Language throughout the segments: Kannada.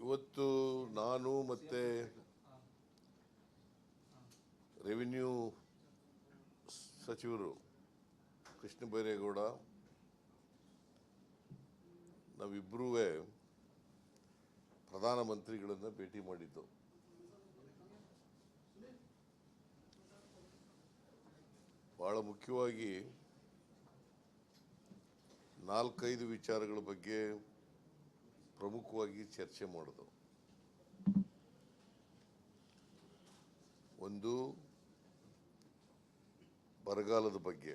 ಇವತ್ತು ನಾನು ಮತ್ತೆ ರೆವಿನ್ಯೂ ಸಚಿವರು ಕೃಷ್ಣ ಬೈರೇಗೌಡ ನಾವಿಬ್ಬರೂ ಪ್ರಧಾನಮಂತ್ರಿಗಳನ್ನು ಭೇಟಿ ಮಾಡಿದ್ದು. ಬಹಳ ಮುಖ್ಯವಾಗಿ ನಾಲ್ಕೈದು ವಿಚಾರಗಳ ಬಗ್ಗೆ ಪ್ರಮುಖವಾಗಿ ಚರ್ಚೆ ಮಾಡೋದು. ಒಂದು ಬರಗಾಲದ ಬಗ್ಗೆ.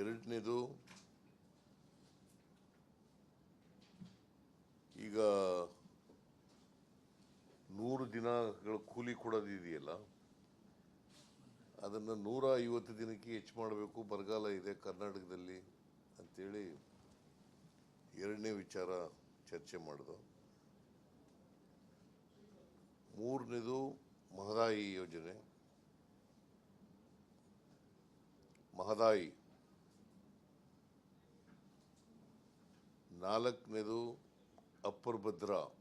ಎರಡನೇದು ಈಗ ನೂರು ದಿನಗಳ ಕೂಲಿ ಕೊಡೋದಿದೆಯಲ್ಲ ಅದನ್ನು ನೂರ ಐವತ್ತು ದಿನಕ್ಕೆ ಹೆಚ್ಚು ಮಾಡಬೇಕು. ಬರಗಾಲ ಇದೆ ಕರ್ನಾಟಕದಲ್ಲಿ ಅಂತೇಳಿ ಎರಡನೇ ವಿಚಾರ ಚರ್ಚೆ ಮಾಡೋದು. ಮೂರನೇದು ಮಹದಾಯಿ ಯೋಜನೆ. ಮಹದಾಯಿ. ನಾಲ್ಕನೇದು ಅಪ್ಪರ್ ಭದ್ರಾ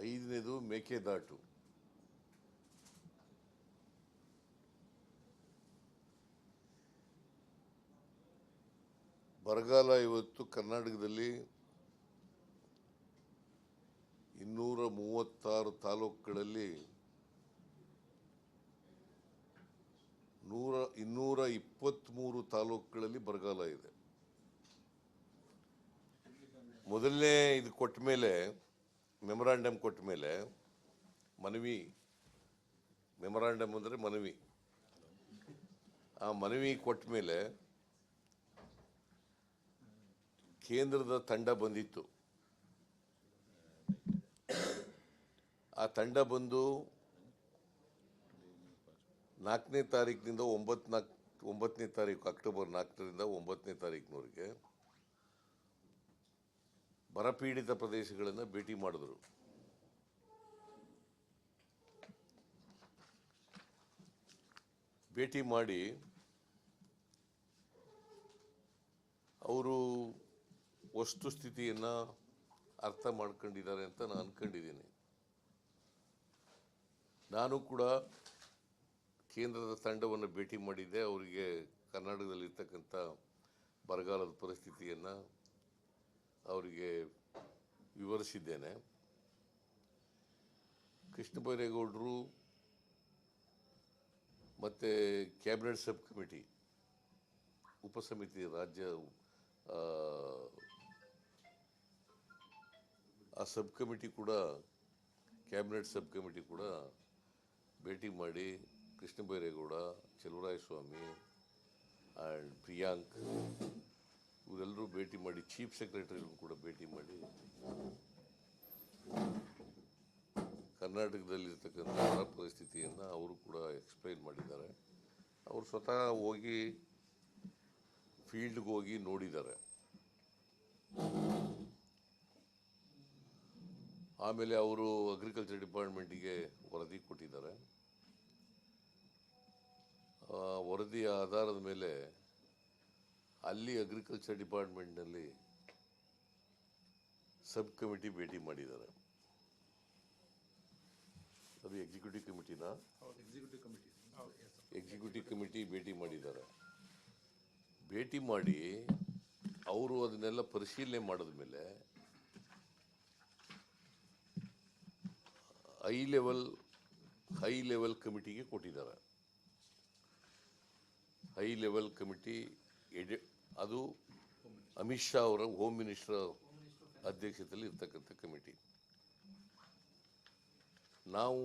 ಐದನೇದು ಮೇಕೆದಾಟು. ಬರಗಾಲ ಇವತ್ತು ಕರ್ನಾಟಕದಲ್ಲಿ ಇನ್ನೂರ ಮೂವತ್ತಾರು ತಾಲೂಕುಗಳಲ್ಲಿ ನೂರ, ಇನ್ನೂರ ಇಪ್ಪತ್ತ್ಮೂರು ತಾಲೂಕುಗಳಲ್ಲಿ ಬರಗಾಲ ಇದೆ. ಮೊದಲನೇ ಇದು ಕೊಟ್ಟ ಮೇಲೆ ಮೆಮೊರಾಂಡಮ್ ಕೊಟ್ಟ ಮೇಲೆ, ಮನವಿ ಮೆಮೊರಾಂಡಮ್ ಅಂದರೆ ಮನವಿ. ಆ ಮನವಿ ಕೊಟ್ಟ ಮೇಲೆ ಕೇಂದ್ರದ ತಂಡ ಬಂದಿತ್ತು. ಆ ತಂಡ ಬಂದು ನಾಲ್ಕನೇ ತಾರೀಕಿನಿಂದ ಒಂಬತ್ತು ನಾಲ್ಕು ಒಂಬತ್ತನೇ ತಾರೀಕು, ಅಕ್ಟೋಬರ್ ನಾಲ್ಕರಿಂದ ಒಂಬತ್ತನೇ ತಾರೀಕಿನವರೆಗೆ ಬರಪೀಡಿತ ಪ್ರದೇಶಗಳನ್ನು ಭೇಟಿ ಮಾಡಿದ್ರು. ಭೇಟಿ ಮಾಡಿ ಅವರು ವಸ್ತುಸ್ಥಿತಿಯನ್ನು ಅರ್ಥ ಮಾಡ್ಕೊಂಡಿದ್ದಾರೆ ಅಂತ ನಾನು ಅಂದ್ಕೊಂಡಿದ್ದೀನಿ ನಾನು ಕೂಡ ಕೇಂದ್ರದ ತಂಡವನ್ನು ಭೇಟಿ ಮಾಡಿದ್ದೆ. ಅವರಿಗೆ ಕರ್ನಾಟಕದಲ್ಲಿರ್ತಕ್ಕಂಥ ಬರಗಾಲದ ಪರಿಸ್ಥಿತಿಯನ್ನು ಅವರಿಗೆ ವಿವರಿಸಿದ್ದೇನೆ. ಕೃಷ್ಣ ಬೈರೇಗೌಡರು ಮತ್ತು ಕ್ಯಾಬಿನೆಟ್ ಸಬ್ ಕಮಿಟಿ ಉಪಸಮಿತಿ ರಾಜ್ಯ ಆ, ಸಬ್ ಕಮಿಟಿ ಕೂಡ ಕ್ಯಾಬಿನೆಟ್ ಸಬ್ ಕಮಿಟಿ ಕೂಡ ಭೇಟಿ ಮಾಡಿ ಕೃಷ್ಣ ಬೈರೇಗೌಡ ಸ್ವಾಮಿ ಆ್ಯಂಡ್ ಪ್ರಿಯಾಂಕ್ ಇವರೆಲ್ಲರೂ ಭೇಟಿ ಮಾಡಿ ಚೀಫ್ ಸೆಕ್ರೆಟರಿಗಳನ್ನು ಕೂಡ ಭೇಟಿ ಮಾಡಿ ಕರ್ನಾಟಕದಲ್ಲಿರ್ತಕ್ಕಂಥ ಪರಿಸ್ಥಿತಿಯನ್ನು ಅವರು ಕೂಡ ಎಕ್ಸ್ಪ್ಲೈನ್ ಮಾಡಿದ್ದಾರೆ. ಅವರು ಸ್ವತಃ ಹೋಗಿ ಫೀಲ್ಡ್ಗೆ ಹೋಗಿ ನೋಡಿದ್ದಾರೆ. ಆಮೇಲೆ ಅವರು ಅಗ್ರಿಕಲ್ಚರ್ ಡಿಪಾರ್ಟ್ಮೆಂಟಿಗೆ ವರದಿ ಕೊಟ್ಟಿದ್ದಾರೆ. ವರದಿಯ ವರದಿ ಆಧಾರದ ಮೇಲೆ ಅಲ್ಲಿ ಅಗ್ರಿಕಲ್ಚರ್ ಡಿಪಾರ್ಟ್ಮೆಂಟ್ನಲ್ಲಿ ಸಬ್ ಕಮಿಟಿ ಭೇಟಿ ಮಾಡಿದ್ದಾರೆ. ಅದು ಎಕ್ಸಿಕ್ಯೂಟಿವ್ ಕಮಿಟಿನ ಎಕ್ಸಿಕ್ಯೂಟಿವ್ ಕಮಿಟಿ ಎಕ್ಸಿಕ್ಯೂಟಿವ್ ಕಮಿಟಿ ಭೇಟಿ ಮಾಡಿದ್ದಾರೆ. ಭೇಟಿ ಮಾಡಿ ಅವರು ಅದನ್ನೆಲ್ಲ ಪರಿಶೀಲನೆ ಮಾಡಿದ ಮೇಲೆ ಹೈ ಲೆವೆಲ್ ಹೈ ಲೆವೆಲ್ ಕಮಿಟಿಗೆ ಕೊಟ್ಟಿದ್ದಾರೆ. ಹೈ ಲೆವೆಲ್ ಕಮಿಟಿ ಎಡೆ, ಅದು ಅಮಿತ್ ಶಾ ಅವರ ಹೋಮ್ ಮಿನಿಸ್ಟರ್ ಅಧ್ಯಕ್ಷತೆಯಲ್ಲಿ ಇರ್ತಕ್ಕಂಥ ಕಮಿಟಿ. ನಾವು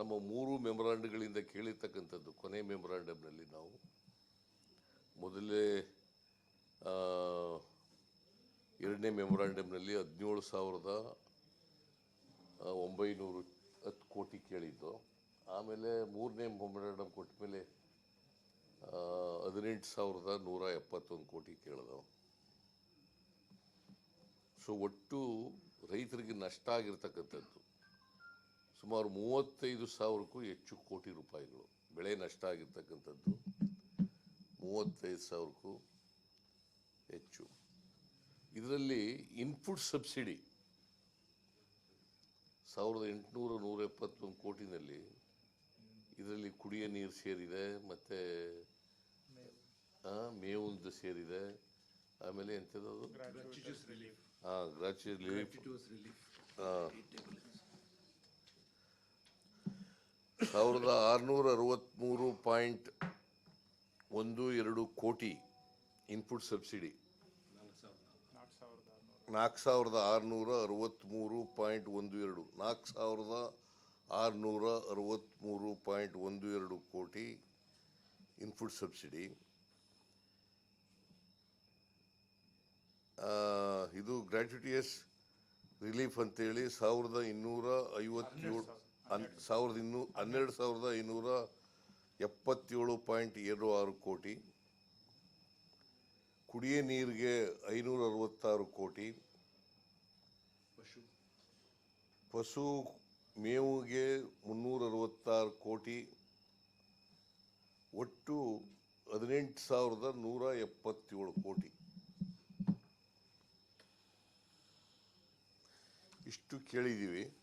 ನಮ್ಮ ಮೂರು ಮೆಮೊರಾಂಡ್ಗಳಿಂದ ಕೇಳಿರ್ತಕ್ಕಂಥದ್ದು, ಕೊನೆ ಮೆಮೊರಾಂಡಮ್ನಲ್ಲಿ ನಾವು. ಮೊದಲೇ ಎರಡನೇ ಮೆಮೊರಾಂಡಮ್ನಲ್ಲಿ ಹದಿನೇಳು ಸಾವಿರದ ಒಂಬೈನೂರು ಹತ್ತು ಕೋಟಿ ಕೇಳಿದ್ದು. ಆಮೇಲೆ ಮೂರನೇ ಮೆಮೊರಾಂಡಮ್ ಕೊಟ್ಟ ಮೇಲೆ ಹದಿನೆಂಟು ಸಾವಿರದ ನೂರ ಎಪ್ಪತ್ತೊಂದು ಕೋಟಿ ಕೇಳಿದವು. ಸೊ ಒಟ್ಟು ರೈತರಿಗೆ ನಷ್ಟ ಆಗಿರ್ತಕ್ಕಂಥದ್ದು. ಸುಮಾರು ಮೂವತ್ತೈದು ಸಾವಿರಕ್ಕೂ ಹೆಚ್ಚು ಕೋಟಿ ರೂಪಾಯಿಗಳು. ಬೆಳೆ ನಷ್ಟ ಆಗಿರ್ತಕ್ಕಂಥದ್ದು ಮೂವತ್ತೈದು ಸಾವಿರಕ್ಕೂ ಹೆಚ್ಚು. ಇದರಲ್ಲಿ ಇನ್ಪುಟ್ ಸಬ್ಸಿಡಿ ಸಾವಿರದ ಎಂಟುನೂರ ನೂರ ಎಪ್ಪತ್ತೊಂದು ಕೋಟಿನಲ್ಲಿ ಇದರಲ್ಲಿ ಕುಡಿಯ ನೀರು ಸೇರಿದೆ ಮತ್ತು ಮೇವುಂದು ಸೇರಿದೆ. ಆಮೇಲೆ ಎಂಥದ್ದು. ಹಾಂ ಗ್ರಾಚ್ಯು ರಿಲೀಫ್ Gratuitous relief. ಸಾವಿರದ ಆರುನೂರ ಅರವತ್ತ್ಮೂರು ಪಾಯಿಂಟ್ ಒಂದು ಎರಡು ಕೋಟಿ ಇನ್ಪುಟ್ ಸಬ್ಸಿಡಿ ನಾಲ್ಕು ಸಾವಿರದ ಆರುನೂರ. ಅರವತ್ತ್ಮೂರು ಪಾಯಿಂಟ್ ಒಂದು ಎರಡು ನಾಲ್ಕು ಸಾವಿರದ ಆರುನೂರ ಅರವತ್ತ್ಮೂರು ಪಾಯಿಂಟ್ ಒಂದು ಎರಡು ಕೋಟಿ ಇನ್ಪುಟ್ ಸಬ್ಸಿಡಿ ಇದು ಗ್ರ್ಯಾಚುಟಿಯಸ್ ರಿಲೀಫ್ ಅಂತೇಳಿ ಸಾವಿರದ ಇನ್ನೂರ ಐವತ್ತೇಳು ಅನ್ ಸಾವಿರದ ಇನ್ನೂ ಹನ್ನೆರಡು ಸಾವಿರದ ಐನೂರ ಎಪ್ಪತ್ತೇಳು ಪಾಯಿಂಟ್ ಎರಡು ಆರು ಕೋಟಿ ಕುಡಿಯ ನೀರಿಗೆ ಐನೂರ ಅರವತ್ತಾರು ಕೋಟಿ. ಪಶು. ಪಶು ಮೇವುಗೆ ಮುನ್ನೂರ ಅರವತ್ತಾರು ಕೋಟಿ. ಒಟ್ಟು ಹದಿನೆಂಟು ಸಾವಿರದ ನೂರ ಎಪ್ಪತ್ತೇಳು ಕೋಟಿ. ಇಷ್ಟು ಕೇಳಿದ್ದೀವಿ.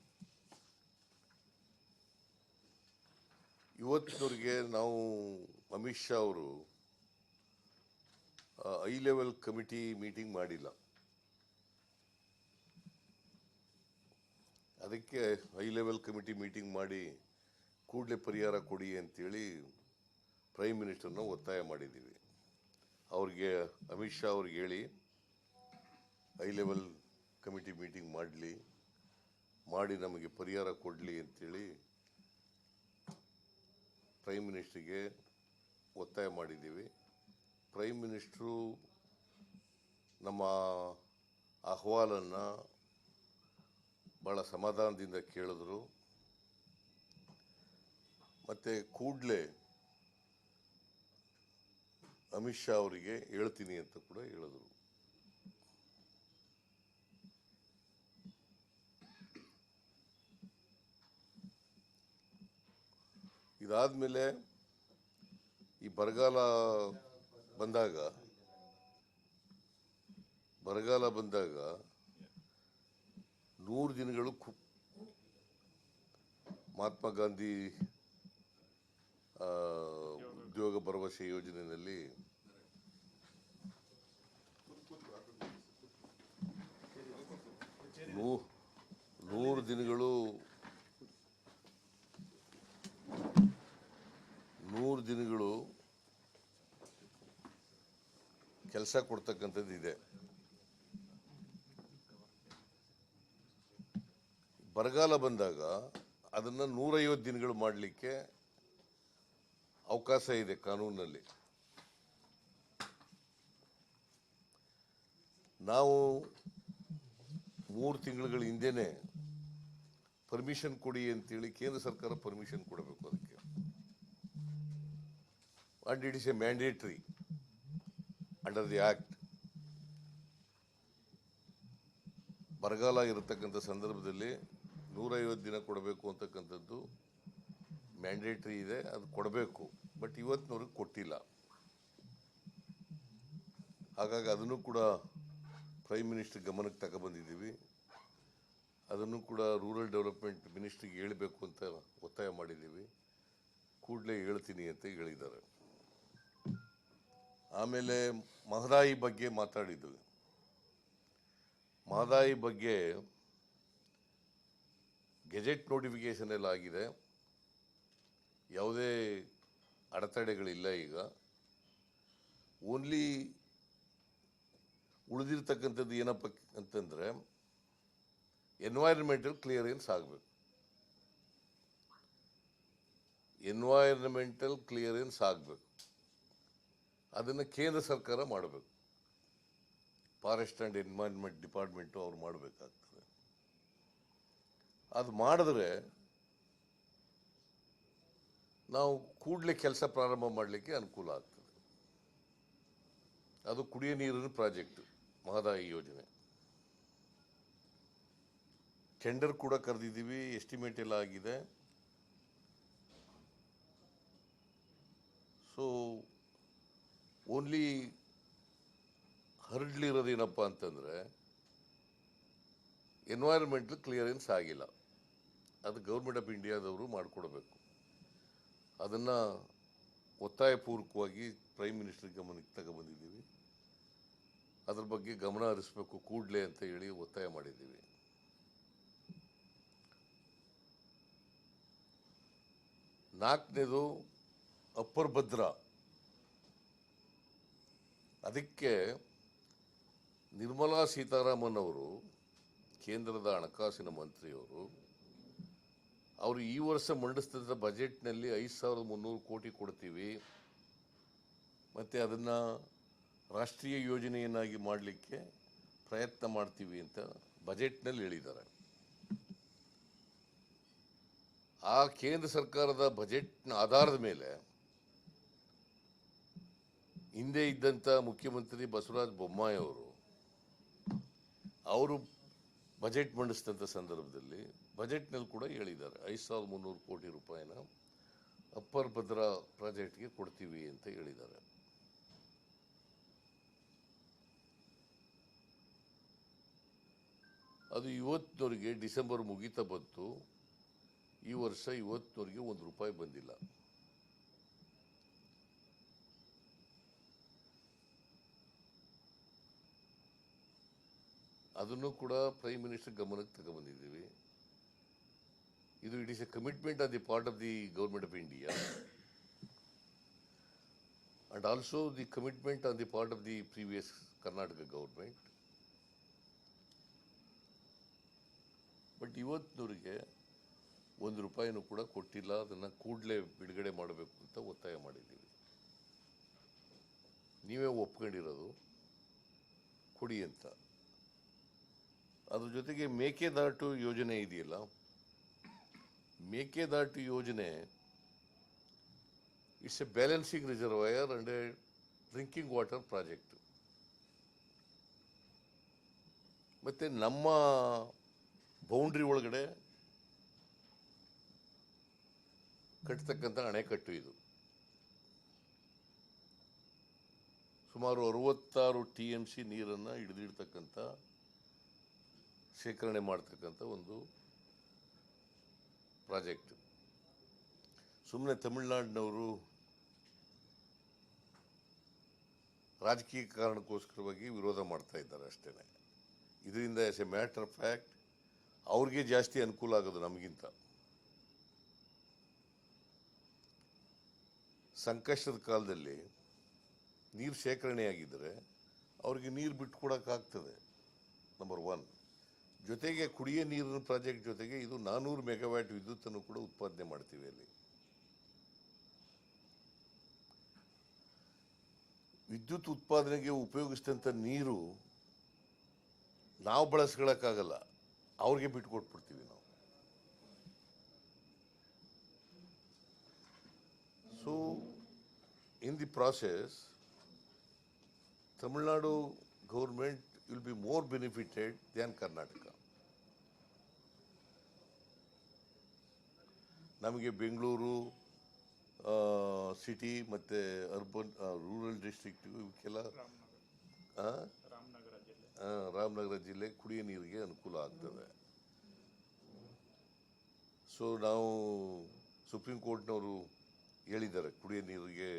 ಇವತ್ತಿನವರಿಗೆ ನಾವು ಅಮಿತ್ ಶಾ ಅವರು ಐ ಲೆವೆಲ್ ಕಮಿಟಿ ಮೀಟಿಂಗ್ ಮಾಡಿಲ್ಲ. ಅದಕ್ಕೆ ಹೈ ಲೆವೆಲ್ ಕಮಿಟಿ ಮೀಟಿಂಗ್ ಮಾಡಿ ಕೂಡಲೇ ಪರಿಹಾರ ಕೊಡಿ ಅಂತೇಳಿ ಪ್ರೈಮ್ ಮಿನಿಸ್ಟರ್ನ ಒತ್ತಾಯ ಮಾಡಿದ್ದೀವಿ ಅವ್ರಿಗೆ ಅಮಿತ್ ಶಾ ಅವ್ರಿಗೆ ಹೇಳಿ ಹೈ ಲೆವೆಲ್ ಕಮಿಟಿ ಮೀಟಿಂಗ್ ಮಾಡಲಿ, ಮಾಡಿ ನಮಗೆ ಪರಿಹಾರ ಕೊಡಲಿ ಅಂತೇಳಿ ಪ್ರೈಮ್ ಮಿನಿಸ್ಟ್ರಿಗೆ ಒತ್ತಾಯ ಮಾಡಿದ್ದೀವಿ ಪ್ರೈಮ್ ಮಿನಿಸ್ಟ್ರು ನಮ್ಮ ಅಹವಾಲನ್ನು ಭಾಳ ಸಮಾಧಾನದಿಂದ ಕೇಳಿದ್ರು. ಮತ್ತು ಕೂಡಲೇ ಅಮಿತ್ ಶಾ ಅವರಿಗೆ ಹೇಳ್ತೀನಿ ಅಂತ ಕೂಡ ಹೇಳಿದ್ರು. ಇದಾದ್ಮೇಲೆ ಈ ಬರಗಾಲ ಬಂದಾಗ ಬರಗಾಲ ಬಂದಾಗ ನೂರು ದಿನಗಳು ಮಹಾತ್ಮ ಗಾಂಧಿ ಉದ್ಯೋಗ ಭರವಸೆ ಯೋಜನೆಯಲ್ಲಿ ನೂರು ದಿನಗಳು ನೂರು ದಿನಗಳು ಕೆಲಸ ಕೊಡ್ತಕ್ಕಂಥದ್ದು ಇದೆ. ಬರಗಾಲ ಬಂದಾಗ ಅದನ್ನು ನೂರೈವತ್ತು ದಿನಗಳು ಮಾಡಲಿಕ್ಕೆ ಅವಕಾಶ ಇದೆ ಕಾನೂನಿನಲ್ಲಿ ನಾವು ಮೂರು ತಿಂಗಳುಗಳ ಹಿಂದೆನೆ ಪರ್ಮಿಷನ್ ಕೊಡಿ ಅಂತೇಳಿ ಕೇಂದ್ರ ಸರ್ಕಾರ ಪರ್ಮಿಷನ್ ಕೊಡಬೇಕು ಅದಕ್ಕೆ. And it is a mandatory under the act ಬರಗಾಲ ಇರತಕ್ಕಂಥ ಸಂದರ್ಭದಲ್ಲಿ ನೂರೈವತ್ತು ದಿನ ಕೊಡಬೇಕು ಅಂತಕ್ಕಂಥದ್ದು ಮ್ಯಾಂಡೇಟ್ರಿ ಇದೆ, ಅದು ಕೊಡಬೇಕು. ಬಟ್ ಇವತ್ತಿನವ್ರಿಗೆ ಕೊಟ್ಟಿಲ್ಲ. ಹಾಗಾಗಿ ಅದನ್ನು ಕೂಡ ಪ್ರೈಮ್ ಮಿನಿಸ್ಟರ್ ಗಮನಕ್ಕೆ ತಗೊಬಂದಿದ್ದೀವಿ. ಅದನ್ನು ಕೂಡ ರೂರಲ್ ಡೆವಲಪ್ಮೆಂಟ್ ಮಿನಿಸ್ಟ್ರಿಗೆ ಹೇಳಬೇಕು ಅಂತ ಒತ್ತಾಯ ಮಾಡಿದ್ದೀವಿ. ಕೂಡಲೇ ಹೇಳ್ತೀನಿ ಅಂತ ಹೇಳಿದ್ದಾರೆ. ಆಮೇಲೆ ಮಹದಾಯಿ ಬಗ್ಗೆ ಮಾತಾಡಿದ್ವಿ. ಮಹದಾಯಿ ಬಗ್ಗೆ ಗೆಜೆಟ್ ನೋಟಿಫಿಕೇಶನ್ ಎಲ್ಲ ಆಗಿದೆ. ಯಾವುದೇ ಅಡೆತಡೆಗಳಿಲ್ಲ ಈಗ. ಓನ್ಲಿ ಉಳಿದಿರ್ತಕ್ಕಂಥದ್ದು ಏನಪ್ಪ ಅಂತಂದರೆ ಎನ್ವೈರನ್ಮೆಂಟಲ್ ಕ್ಲಿಯರೆನ್ಸ್ ಆಗಬೇಕು. ಎನ್ವೈರನ್ಮೆಂಟಲ್ ಕ್ಲಿಯರೆನ್ಸ್ ಆಗಬೇಕು. ಅದನ್ನು ಕೇಂದ್ರ ಸರ್ಕಾರ ಮಾಡಬೇಕು. ಫಾರೆಸ್ಟ್ ಆ್ಯಂಡ್ ಎನ್ವೈರ್ನ್ಮೆಂಟ್ ಡಿಪಾರ್ಟ್ಮೆಂಟು ಅವ್ರು ಮಾಡಬೇಕಾಗ್ತದೆ. ಅದು ಮಾಡಿದ್ರೆ ನಾವು ಕೂಡಲೇ ಕೆಲಸ ಪ್ರಾರಂಭ ಮಾಡಲಿಕ್ಕೆ ಅನುಕೂಲ ಆಗ್ತದೆ. ಅದು ಕುಡಿಯ ನೀರಿನ ಪ್ರಾಜೆಕ್ಟ್, ಮಹದಾಯಿ ಯೋಜನೆ. ಟೆಂಡರ್ ಕೂಡ ಕರೆದಿದ್ದೀವಿ ಎಸ್ಟಿಮೇಟ್ ಎಲ್ಲ ಆಗಿದೆ. ಸೊ ಓನ್ಲಿ ಹರಡ್ಲಿರೋದೇನಪ್ಪ ಅಂತಂದರೆ ಎನ್ವೈರನ್ಮೆಂಟಲ್ ಕ್ಲಿಯರೆನ್ಸ್ ಆಗಿಲ್ಲ. ಅದು ಗೌರ್ಮೆಂಟ್ ಆಫ್ ಇಂಡಿಯಾದವರು ಮಾಡಿಕೊಡ್ಬೇಕು. ಅದನ್ನು ಒತ್ತಾಯಪೂರ್ವಕವಾಗಿ ಪ್ರೈಮ್ ಮಿನಿಸ್ಟರ್ ಗಮನಕ್ಕೆ ತಗೊಬಂದಿದ್ದೀವಿ. ಅದ್ರ ಬಗ್ಗೆ ಗಮನ ಹರಿಸ್ಬೇಕು ಕೂಡಲೇ ಅಂತ ಹೇಳಿ ಒತ್ತಾಯ ಮಾಡಿದ್ದೀವಿ. ನಾಲ್ಕನೇದು ಅಪ್ಪರ್ ಭದ್ರಾ. ಅದಕ್ಕೆ ನಿರ್ಮಲಾ ಸೀತಾರಾಮನ್ ಅವರು ಕೇಂದ್ರದ ಹಣಕಾಸಿನ ಮಂತ್ರಿಯವರು, ಅವರು ಈ ವರ್ಷ ಮಂಡಿಸ್ತಿದ್ದ ಬಜೆಟ್ನಲ್ಲಿ ಐದು ಸಾವಿರದ ಮುನ್ನೂರು ಕೋಟಿ ಕೊಡ್ತೀವಿ, ಮತ್ತು ಅದನ್ನು ರಾಷ್ಟ್ರೀಯ ಯೋಜನೆಯನ್ನಾಗಿ ಮಾಡಲಿಕ್ಕೆ ಪ್ರಯತ್ನ ಮಾಡ್ತೀವಿ ಅಂತ ಬಜೆಟ್ನಲ್ಲಿ ಹೇಳಿದ್ದಾರೆ. ಆ ಕೇಂದ್ರ ಸರ್ಕಾರದ ಬಜೆಟ್ನ ಆಧಾರದ ಮೇಲೆ ಹಿಂದೆ ಇದ್ದಂಥ ಮುಖ್ಯಮಂತ್ರಿ ಬಸವರಾಜ ಬೊಮ್ಮಾಯಿ ಅವರು ಅವರು ಬಜೆಟ್ ಮಂಡಿಸಿದಂಥ ಸಂದರ್ಭದಲ್ಲಿ ಬಜೆಟ್ನಲ್ಲಿ ಕೂಡ ಹೇಳಿದ್ದಾರೆ, ಐದು ಸಾವಿರದ ಮುನ್ನೂರು ಕೋಟಿ ರೂಪಾಯಿನ ಅಪ್ಪರ್ ಭದ್ರಾ ಪ್ರಾಜೆಕ್ಟ್ಗೆ ಕೊಡ್ತೀವಿ ಅಂತ ಹೇಳಿದ್ದಾರೆ. ಅದು ಇವತ್ತಿನವರೆಗೆ ಡಿಸೆಂಬರ್ ಮುಗಿತಾ ಬಂತು, ಈ ವರ್ಷ ಇವತ್ತಿನವರೆಗೆ ಒಂದು ರೂಪಾಯಿ ಬಂದಿಲ್ಲ. ಅದನ್ನು ಕೂಡ ಪ್ರೈಮ್ ಮಿನಿಸ್ಟರ್ ಗಮನಕ್ಕೆ ತಗೊಬಂದಿದ್ದೀವಿ ಇದು it is a commitment on the part of the government of India. And also the commitment on the part of the previous Karnataka government but ಇವತ್ತಿನವರಿಗೆ ಒಂದು ರೂಪಾಯಿನೂ ಕೂಡ ಕೊಟ್ಟಿಲ್ಲ. ಅದನ್ನು ಕೂಡಲೇ ಬಿಡುಗಡೆ ಮಾಡಬೇಕು ಅಂತ ಒತ್ತಾಯ ಮಾಡಿದ್ದೀವಿ. ನೀವೇ ಒಪ್ಕೊಂಡಿರೋದು. ಕೊಡಿ ಅಂತ. ಅದ್ರ ಜೊತೆಗೆ ಮೇಕೆದಾಟು ಯೋಜನೆ ಇದೆಯಲ್ಲ? ಮೇಕೆದಾಟು ಯೋಜನೆ it's a balancing reservoir and a drinking water project ಮತ್ತು ನಮ್ಮ ಬೌಂಡ್ರಿ ಒಳಗಡೆ ಕಟ್ಟತಕ್ಕಂಥ ಅಣೆಕಟ್ಟು ಇದು. ಸುಮಾರು ಅರವತ್ತಾರು ಟಿ ಎಂ ಸಿ ನೀರನ್ನು ಹಿಡಿದಿಡ್ತಕ್ಕಂಥ ಶೇಖರಣೆ ಮಾಡ್ತಕ್ಕಂಥ ಒಂದು ಪ್ರಾಜೆಕ್ಟ್. ಸುಮ್ಮನೆ ತಮಿಳ್ನಾಡಿನವರು ರಾಜಕೀಯ ಕಾರಣಕ್ಕೋಸ್ಕರವಾಗಿ ವಿರೋಧ ಮಾಡ್ತಾ ಇದ್ದಾರೆ ಅಷ್ಟೇ ಇದರಿಂದ as a matter of fact ಅವ್ರಿಗೆ ಜಾಸ್ತಿ ಅನುಕೂಲ ಆಗೋದು ನಮಗಿಂತ. ಸಂಕಷ್ಟದ ಕಾಲದಲ್ಲಿ ನೀರು ಶೇಖರಣೆಯಾಗಿದ್ದರೆ ಅವ್ರಿಗೆ ನೀರು ಬಿಟ್ಕೊಡೋಕ್ಕಾಗ್ತದೆ ನಂಬರ್ ಒನ್ ಜೊತೆಗೆ ಕುಡಿಯ ನೀರಿನ ಪ್ರಾಜೆಕ್ಟ್ ಜೊತೆಗೆ ಇದು ನಾನ್ನೂರು ಮೆಗಾವ್ಯಾಟ್ ವಿದ್ಯುತ್ತನ್ನು ಕೂಡ ಉತ್ಪಾದನೆ ಮಾಡ್ತೀವಿ ಅಲ್ಲಿ. ವಿದ್ಯುತ್ ಉತ್ಪಾದನೆಗೆ ಉಪಯೋಗಿಸಿದಂಥ ನೀರು ನಾವು ಬಳಸ್ಕೊಳ್ಳೋಕ್ಕಾಗಲ್ಲ, ಅವ್ರಿಗೆ ಬಿಟ್ಕೊಟ್ಬಿಡ್ತೀವಿ ನಾವು. So in the process Tamil Nadu government will be more benefited than Karnataka ನಮಗೆ ಬೆಂಗಳೂರು ಸಿಟಿ ಮತ್ತು ಅರ್ಬನ್ ರೂರಲ್ ಡಿಸ್ಟ್ರಿಕ್ಟ್ ಇವಕ್ಕೆಲ್ಲ ರಾಮನಗರ ಜಿಲ್ಲೆ. ಕುಡಿಯೋ ನೀರಿಗೆ ಅನುಕೂಲ ಆಗ್ತದೆ. ಸೊ ನಾವು ಸುಪ್ರೀಂ ಕೋರ್ಟ್ನವರು ಹೇಳಿದ್ದಾರೆ ಕುಡಿಯೋ ನೀರಿಗೆ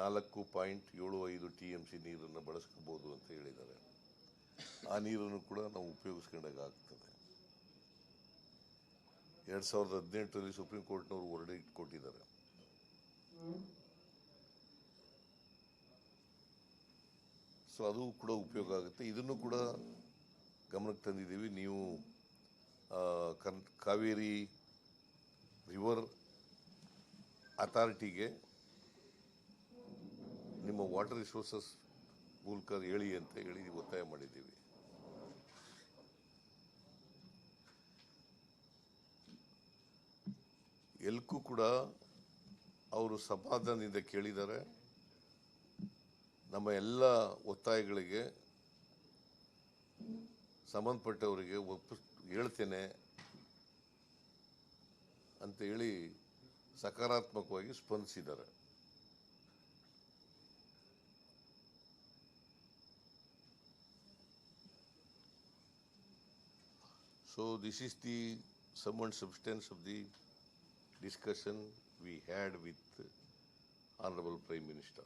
ನಾಲ್ಕು ಪಾಯಿಂಟ್ ಏಳು ಐದು ಟಿ ಎಂ ಸಿ ನೀರನ್ನು ಬಳಸ್ಕೋಬೋದು ಅಂತ ಹೇಳಿದ್ದಾರೆ. ಆ ನೀರನ್ನು ಕೂಡ ನಾವು ಉಪಯೋಗಿಸ್ಕೊಂಡಾಗ ಆಗ್ತದೆ. ಎರಡು ಸಾವಿರದ ಹದಿನೆಂಟರಲ್ಲಿ ಸುಪ್ರೀಂ ಕೋರ್ಟ್ನವರು ಹೊರಡಿ ಕೊಟ್ಟಿದ್ದಾರೆ. ಸೊ ಅದು ಕೂಡ ಉಪಯೋಗ ಆಗುತ್ತೆ. ಇದನ್ನು ಕೂಡ ಗಮನಕ್ಕೆ ತಂದಿದ್ದೀವಿ. ನೀವು ಕನ್, ಕಾವೇರಿ ರಿವರ್ ಅಥಾರಿಟಿಗೆ ನಿಮ್ಮ ವಾಟರ್ ರಿಸೋರ್ಸಸ್ ಮೂಲಕ ಹೇಳಿ ಅಂತ ಹೇಳಿ ಒತ್ತಾಯ ಮಾಡಿದ್ದೀವಿ. ಎಲ್ಕೂ ಕೂಡ ಅವರು ಸಮಾಧಾನದಿಂದ ಕೇಳಿದ್ದಾರೆ. ನಮ್ಮ ಎಲ್ಲ ಒತ್ತಾಯಗಳಿಗೆ ಸಂಬಂಧಪಟ್ಟವರಿಗೆ ಒಪ್ಪ, ಹೇಳ್ತೇನೆ ಅಂತ ಹೇಳಿ ಸಕಾರಾತ್ಮಕವಾಗಿ ಸ್ಪಂದಿಸಿದ್ದಾರೆ. So this is the sum and substance of the discussion we had with Honorable Prime Minister.